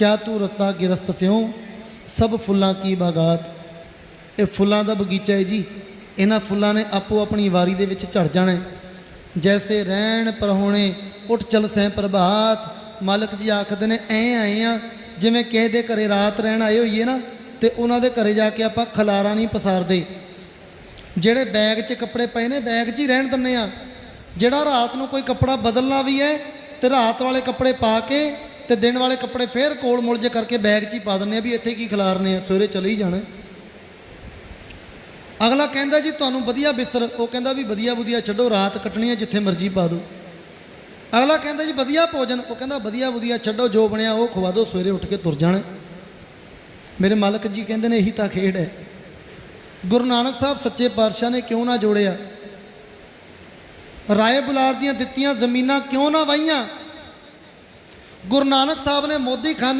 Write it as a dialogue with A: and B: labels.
A: ਕਿਆ ਤੂੰ ਰਤਾ ਗਿਰਸਤ ਸਿਉ? ਸਭ ਫੁੱਲਾਂ ਕੀ ਬਾਗਾਤ? ਇਹ ਫੁੱਲਾਂ ਦਾ ਬਗੀਚਾ ਹੈ ਜੀ। ਇਹਨਾਂ ਫੁੱਲਾਂ ਨੇ ਆਪੋ ਆਪਣੀ ਵਾਰੀ ਦੇ ਵਿੱਚ ਝੜ ਜਾਣਾ ਜੈਸੇ ਰਹਿਣ ਪਰਹੋਣੇ, ਉੱਠ ਚਲ ਸਹਿ ਪ੍ਰਭਾਤ। ਮਾਲਕ ਜੀ ਆਖਦੇ ਨੇ, ਐ ਆਏ ਆ, ਜਿਵੇਂ ਕਿਸੇ ਦੇ ਘਰੇ ਰਾਤ ਰਹਿਣ ਆਏ ਹੋਈਏ ਨਾ, ਤੇ ਉਹਨਾਂ ਦੇ ਘਰੇ ਜਾ ਕੇ ਆਪਾਂ ਖਲਾਰਾ ਨਹੀਂ ਪਸਾਰਦੇ। ਜਿਹੜੇ ਬੈਗ 'ਚ ਕੱਪੜੇ ਪਏ ਨੇ, ਬੈਗ 'ਚ ਹੀ ਰਹਿਣ ਦਿੰਨੇ ਆ। ਜਿਹੜਾ ਰਾਤ ਨੂੰ ਕੋਈ ਕੱਪੜਾ ਬਦਲਣਾ ਵੀ ਹੈ, ਤੇ ਰਾਤ ਵਾਲੇ ਕੱਪੜੇ ਪਾ ਕੇ ਤੇ ਦਿਨ ਵਾਲੇ ਕੱਪੜੇ ਫੇਰ ਕੋਲ ਮੁਲ ਜੇ ਕਰਕੇ ਬੈਗ 'ਚ ਹੀ ਪਾ ਦਿੰਨੇ ਆ ਵੀ ਇੱਥੇ ਕੀ ਖਿਲਾਰਨੇ ਆ, ਸਵੇਰੇ ਚਲੇ ਹੀ ਜਾਣਾ। ਅਗਲਾ ਕਹਿੰਦਾ ਜੀ, ਤੁਹਾਨੂੰ ਵਧੀਆ ਬਿਸਤਰ, ਉਹ ਕਹਿੰਦਾ ਵੀ ਵਧੀਆ ਵਧੀਆ ਛੱਡੋ, ਰਾਤ ਕੱਟਣੀ ਹੈ ਜਿੱਥੇ ਮਰਜ਼ੀ ਪਾ ਦਿਓ। ਅਗਲਾ ਕਹਿੰਦਾ ਜੀ, ਵਧੀਆ ਭੋਜਨ, ਉਹ ਕਹਿੰਦਾ, ਵਧੀਆ ਵਧੀਆ ਛੱਡੋ, ਜੋ ਬਣਿਆ ਉਹ ਖਵਾ ਦਿਓ, ਸਵੇਰੇ ਉੱਠ ਕੇ ਤੁਰ ਜਾਣਾ। ਮੇਰੇ ਮਾਲਕ ਜੀ ਕਹਿੰਦੇ ਨੇ, ਇਹੀ ਤਾਂ ਖੇਡ ਹੈ। ਗੁਰੂ ਨਾਨਕ ਸਾਹਿਬ ਸੱਚੇ ਪਾਤਸ਼ਾਹ ਨੇ ਕਿਉਂ ਨਾ ਜੋੜਿਆ? ਰਾਏ ਬੁਲਾਰ ਦੀਆਂ ਦਿੱਤੀਆਂ ਜ਼ਮੀਨਾਂ ਕਿਉਂ ਨਾ ਵਾਹੀਆਂ? ਗੁਰੂ ਨਾਨਕ ਸਾਹਿਬ ਨੇ ਮੋਦੀ ਖਾਨੇ